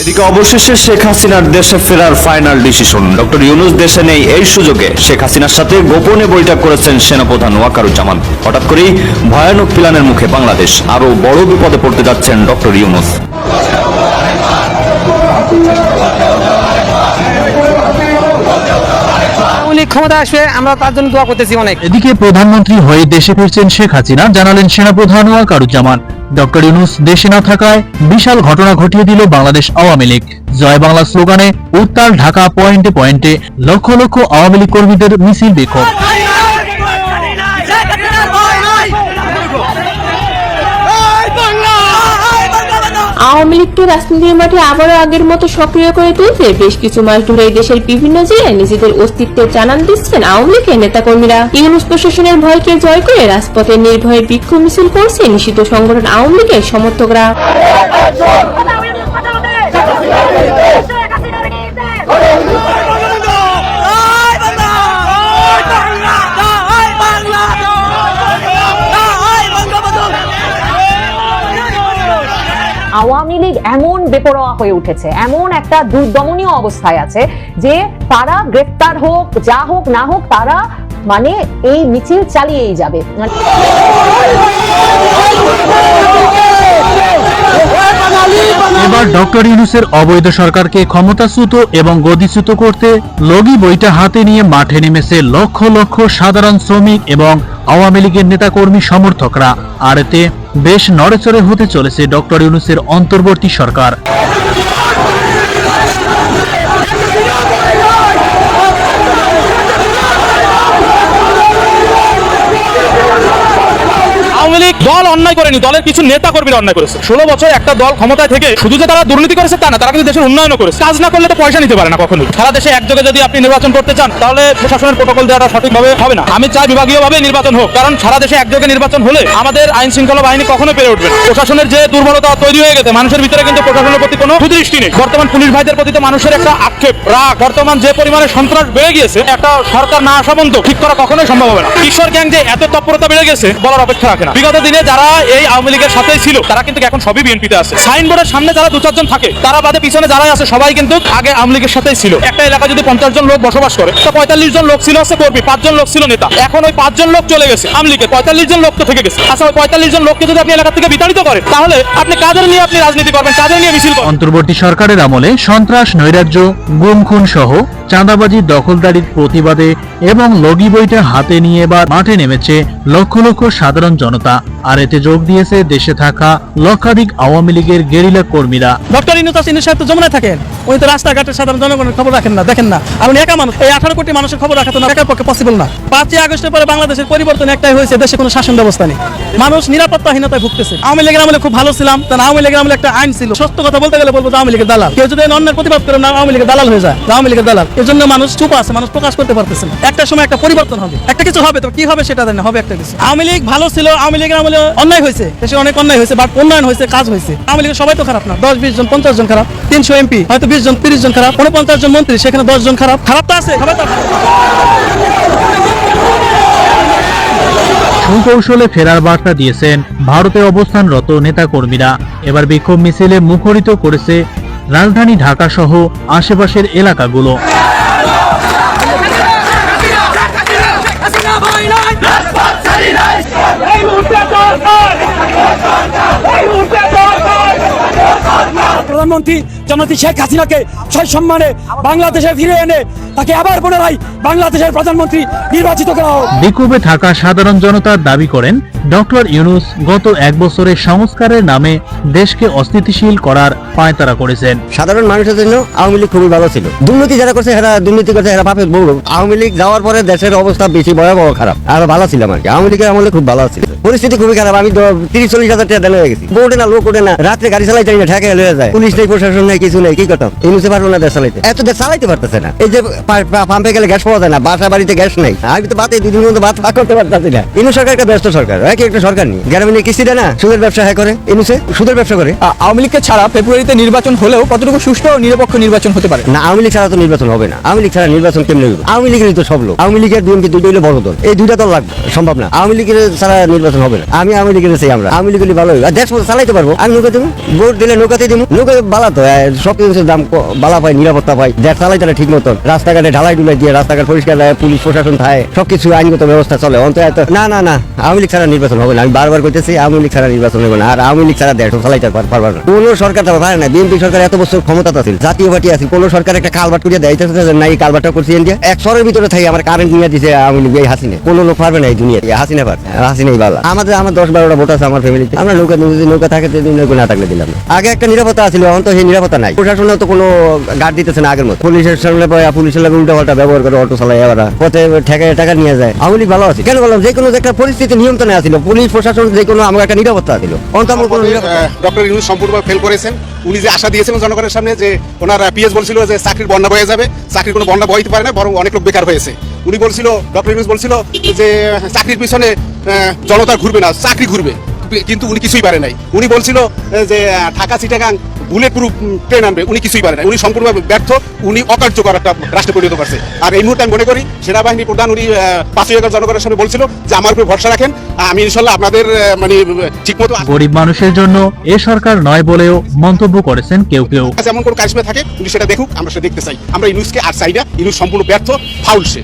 এদিকে অবশেষে শেখ হাসিনার দেশে ফেরার ফাইনাল ডিসিশন ডক্টর ইউনুস দেশে নেই এই সুযোগে। শেখ হাসিনার সাথে গোপনে বৈঠক করেছেন সেনাপ্রধান ওয়াকারুজ্জামান। হঠাৎ করেই ভয়ানক প্লানের মুখে বাংলাদেশ। আরও বড় বিপদে পড়তে যাচ্ছেন ডক্টর ইউনুস। লীগ ক্ষমতা আসবে, আমরা তার জন্য দোয়া করতেছি অনেক। এদিকে প্রধানমন্ত্রী হয়ে দেশে ফিরছেন শেখ হাসিনা, জানালেন সেনাপ্রধান ওয়াকারুজ্জামান। ডক্টর ইউনুস দেশে না থাকায় বিশাল ঘটনা ঘটিয়ে দিল বাংলাদেশ আওয়ামী লীগ। জয় বাংলা স্লোগানে, উত্তাল ঢাকা পয়েন্টে পয়েন্টে লক্ষ লক্ষ আওয়ামী লীগ কর্মীদের মিছিল বিক্ষোভ। আওয়ামী লীগকে রাজনীতির মাঠে আবারও আগের মতো সক্রিয় করে তুলতে বেশ কিছু মাস ধরে দেশের বিভিন্ন জেলায় নিজেদের অস্তিত্বের জানান দিচ্ছেন আওয়ামী লীগের নেতাকর্মীরা। ইউনুস প্রশাসনের ভয়কে জয় করে রাজপথে নির্ভয়ে বিক্ষোভ মিছিল করছে নিষিদ্ধ সংগঠন আওয়ামী লীগের সমর্থকরা। আওয়ামী লীগ এমন বেপরোয়া হয়ে উঠেছে, এমন একটা দুর্দমনীয় অবস্থায় আছে যে তারা গ্রেফতার হোক, যা হোক, না হোক, তারা মানে এই মিছিল চালিয়েই যাবে। মানে এবার ডক্টর ইউনুসের অবৈধ সরকারকে ক্ষমতাচ্যুত এবং গদিচ্যুত করতে লগি বইটা হাতে নিয়ে মাঠে নেমেছে লক্ষ লক্ষ সাধারণ শ্রমিক এবং আওয়ামী লীগের নেতাকর্মী সমর্থকরা। আর এতে বেশ নড়েচড়ে হতে চলেছে ডক্টর ইউনুসের অন্তর্বর্তী সরকার। দল অন্যায় করেনি, দলের কিছু নেতা কর্মীরা অন্যায় করেছে। ষোলো বছর একটা দল ক্ষমতায় থেকে শুধু যে তারা দুর্নীতি করেছে তা না, তারা কিন্তু দেশের উন্নয়নও করেছে। কাজ না করলে তো পয়সা নিতে পারে না কখনোই। সারা দেশে একযোগে যদি আপনি নির্বাচন করতে চান, তাহলে প্রশাসনের প্রোটোকল দেওয়াটা সঠিকভাবে হবে না। আমি চাই বিভাগীয়ভাবে নির্বাচন হোক, কারণ সারা দেশে একযোগে নির্বাচন হলে আমাদের আইন শৃঙ্খলা বাহিনী কখনো পেরে উঠবে প্রশাসনের যে দুর্বলতা তৈরি হয়ে গেছে, মানুষের ভিতরে কিন্তু প্রশাসনের প্রতি কোনো সুদৃষ্টি নেই। বর্তমান পুলিশ ভাইদের প্রতি তো মানুষের একটা আক্ষেপ, রাগ। বর্তমান যে পরিমাণে সন্ত্রাস বেড়ে গিয়েছে, একটা সরকার না আসা ঠিক করা কখনোই সম্ভব হবে না। ঈশ্বর গ্যাং যে এত তৎপরতা বেড়ে গেছে, বলার অপেক্ষা রাখে না। বিগত দিনে যারা এই আওয়ামী লীগের সাথেই ছিল, তারা কিন্তু এখন সবই বিএনপিতে আছে। সাইনবোর্ডের সামনে যারা দু চারজন থাকে, তারা বাদে পিছনে যারাই আছে, সবাই কিন্তু আগে আওয়ামী লীগের সাথেই ছিল। একটা এলাকা যদি পঞ্চাশ জন লোক বসবাস করে, তো পঁয়তাল্লিশ জন লোক ছিল আছে কর্মী পাঁচজন লোক ছিল নেতা। এখন ওই পাঁচজন লোক চলে গেছে আওয়ামী লীগের পঁয়তাল্লিশ জন লোক তো থেকে গেছে। আচ্ছা ওই পঁয়তাল্লিশ জন লোককে যদি আপনি এলাকা থেকে বিতাড়িত করেন, তাহলে আপনি কাদের নিয়ে আপনি রাজনীতি করবেন? কাদের নিয়ে মিছিল অন্তর্বর্তী সরকারের আমলে সন্ত্রাস, নৈরাজ্য গুম খুন সহ চাঁদাবাজি দখলদারির প্রতিবাদে এবং লগি বইটা হাতে নিয়ে এবার মাঠে নেমেছে লক্ষ লক্ষ সাধারণ জনতা। আর এতে যোগ দিয়েছে দেশে থাকা লক্ষাধিক আওয়ামী লীগের গেরিলা কর্মীরা। ডক্টর ইনুতাস ইনু সাহেব তো যমুনায় থাকেন। উনি তো রাস্তাঘাটে সাধারণ জনগণের খবর রাখেন না, দেখেন না। আর একা মানুষ, এই আঠারো কোটি মানুষের খবর রাখা তো একার পক্ষে পসিবল না। পাঁচই আগস্টের পরে বাংলাদেশের পরিবর্তন একটাই হয়েছে, দেশে কোনো শাসন ব্যবস্থা নেই। মানুষ নিরাপত্তাহীনতায় ভুগতেছে। আওয়ামী লীগের আমলে খুব ভালো ছিলাম কারণ আওয়ামী লীগের আমলে একটা আইন ছিল। সত্য কথা বলতে গেলে বলব আওয়ামী লীগের দালাল। কেউ যদি অন্যের প্রতিবাদ করে না, আওয়ামী লীগের দালাল হয়ে যায়। আওয়ামী লীগের দালাল। এর জন্য মানুষ চুপ আছে, মানুষ প্রকাশ করতে পারতেছে না। একটা সময় একটা পরিবর্তন হবে। একটা কিছু হবে তো, কি হবে সেটা জানি হবে একটা কিছু। আওয়ামী লীগ ভালো ছিল, আওয়ামী লীগের আমলে অন্যায় হয়েছে। দেশে অনেক অন্যায় হয়েছে বাট উন্নয়ন হয়েছে, কাজ হয়েছে। আওয়ামী লীগের সবাই তো খারাপ না। দশ, বিশ জন, পঞ্চাশ জন খারাপ, তিনশো এমপি হয়তো বিশ জন, তিরিশ জন খারাপ, উনপঞ্চাশ জন মন্ত্রী, সেখানে দশ জন খারাপ। খারাপ তো আছে সবাই তো। সুকৌশলে ফেরার বার্তা দিয়েছেন ভারতে অবস্থানরত নেতাকর্মীরা। এবার বিক্ষোভ মিছিলে মুখরিত করেছে রাজধানী ঢাকা সহ আশেপাশের এলাকাগুলো। প্রধানমন্ত্রী জনতি শেখ হাসিনাকে সয় সম্মানে বাংলাদেশে ফিরে এনে তাকে আবার পুনরায় বাংলাদেশের প্রধানমন্ত্রী নির্বাচিত করা হোক। বিক্ষোভে থাকা সাধারণ জনতা দাবি করেন ডক্টর ইউনুস গত এক বছরের সংস্কারের নামে দেশকে অস্থিতিশীল করার পায়তারা করেছেন। সাধারণ মানুষের জন্য আওয়ামী লীগ খুবই ভালো ছিল। দুর্নীতি যারা করছে এরা দুর্নীতি করছে এরা পাপের বউ। আওয়ামী লীগ যাওয়ার পরে দেশের অবস্থা বেশি ভয়াবহ খারাপ। আর ভালো ছিলাম আর কি। আওয়ামী লীগের আমলে খুব ভালো ছিল। পরিস্থিতি খুবই খারাপ। আমি তো তিরিশ চল্লিশ হাজার টাকা দেন হয়ে গেছি। বোর্ডে না লোক ওঠে না। রাত্রে গাড়ি চালাইতে না ঠেকে লয়ে যায়। পুলিশ নেই প্রশাসন নেই কিছু নেই কি কথা ইনুসে পারব না দেশ চালাইতে। এত দেশ চালাইতে পারতেছে না। এই যে পা- পা- পাম্পে গেলে গ্যাস পাওয়া যায় না বাসা বাড়িতে গ্যাস নেই। আমি তো বাতে দুদিন মতো ভাত ভাগ করতে পারতেছি না। ইনু সরকার একটা ব্যস্ত সরকার হ্যাঁ কি একটা সরকার নেই। গ্রামে নিয়ে কিস্তি দেয় না সুদের ব্যবসা হ্যাঁ করে। ইনুসে সুদের ব্যবসা করে। আওয়ামী লীগকে ছাড়া ফেব্রুয়ারিতে নির্বাচন হলেও কতটুকু সুষ্ঠু ও নিরপেক্ষ নির্বাচন হতে পারে? না আওয়ামী লীগ ছাড়া তো নির্বাচন হবে না। আওয়ামী লীগ ছাড়া নির্বাচন কেমনে হবে আওয়ামী লীগেরই তো সব লোক। আওয়ামী লীগের বিএনপি দুটো হলে বড় দল? এই দুইটা দল লাগবে সম্ভব না। আওয়ামী লীগের ছাড়া নির্বাচন নির্বাচন হবে না। আমি আওয়ামী লীগের আমরা। আওয়ামী লীগের ভালো। আর দেশ চালাইতে পারব। আমি নৌকা দেবো ভোট দিলে নৌকাতে দিব নৌকা বালা তো সব কিছুর দাম বালা পাই নিরাপত্তা পাই দেশ চালাইতে না ঠিক মতন। রাস্তাঘাটে ঢালাই ডুলাই দিয়ে রাস্তাঘাট পরিষ্কার রাখে, পুলিশ প্রশাসন থাকে। সবকিছু আইনগত ব্যবস্থা চলে। অন্ত না না না। আওয়ামী লীগ ছাড়া নির্বাচন হবে না। আমি বারবার কইতেছি আওয়ামী লীগ ছাড়া নির্বাচন হবে না। আর আওয়ামী লীগ ছাড়া দেশ চালাইতে পার- পারবে না। কোন সরকার তো পারে না। বিএনপি সরকার এত বছর ক্ষমতা ছিল জাতীয় পার্টি আছে কোন সরকার একটা কালবাট করে দেয় এটা নাই কালবাটটা করছে ইন্ডিয়া। এক সরের ভিতরে থাকি আমার কারেন্ট নিয়ে দিছে লীগ। এই হাসিনে। কোন লোক পারবে না এই দুনিয়াতে। হাসিনা পার হাসিনাই ভালো আমাদের আমার দশ বারোটা ভোট আছে আমার ফ্যামিলিতে আমরা নৌকা যদি নৌকা থাকে নৌকা না থাকলে দিলাম আগে একটা নিরাপত্তা ছিল অন্ত সেই নিরাপত্তা নাই। প্রশাসনে তো কোনো গার্ড দিতেছে না আগের মতো। পুলিশের সামনে পরে পুলিশের লাগে উল্টা পাল্টা ব্যবহার করে অটো চালায় এবার। পথে ঠেকে টাকা নিয়ে যায়। আওয়ামী লীগ ভালো আছে। কেন বললাম? যে কোনো একটা পরিস্থিতি নিয়ন্ত্রণে আছিল পুলিশ প্রশাসন যে কোনো আমার একটা নিরাপত্তা ছিল অন্ত আমার কোনো ডক্টর ইউনুস সম্পূর্ণভাবে ফেল করেছেন। উনি যে আশা দিয়েছিলেন জনগণের সামনে যে ওনার পিএস বলছিল যে চাকরির বন্যা বয়ে যাবে। চাকরির কোনো বন্যা বইতে পারে না বরং অনেক লোক বেকার হয়েছে। উনি বলছিল ডক্টর ইউনুস বলছিল যে চাকরির পিছনে জনতা ঘুরবে না চাকরি ঘুরবে। কিন্তু উনি কিছুই পারে নাই। উনি বলছিল যে Dhaka Chittagong bullet proof train আনবে। উনি কিছুই পারে না উনি সম্পূর্ণভাবে ব্যর্থ উনি অকার্যকর একটা রাষ্ট্রে পরিণত করছে। আর এই মুহূর্তে আমি মনে করি সেনাবাহিনী প্রধান উনি পাঁচই আগস্ট জনগণের সামনে বলছিল যে আমার উপর ভরসা রাখেন। আমি ইনশাল্লাহ আপনাদের মানে ঠিকমতো গরিব মানুষের জন্য এ সরকার নয় বলেও মন্তব্য করেছেন কেউ কেউ। কাছে এমন কোন কারিশমা থাকে উনি সেটা দেখুক আমরা সেটা দেখতে চাই। আমরা ইনুসকে আর চাই না ইনুস সম্পূর্ণ ব্যর্থ ফাউল সে।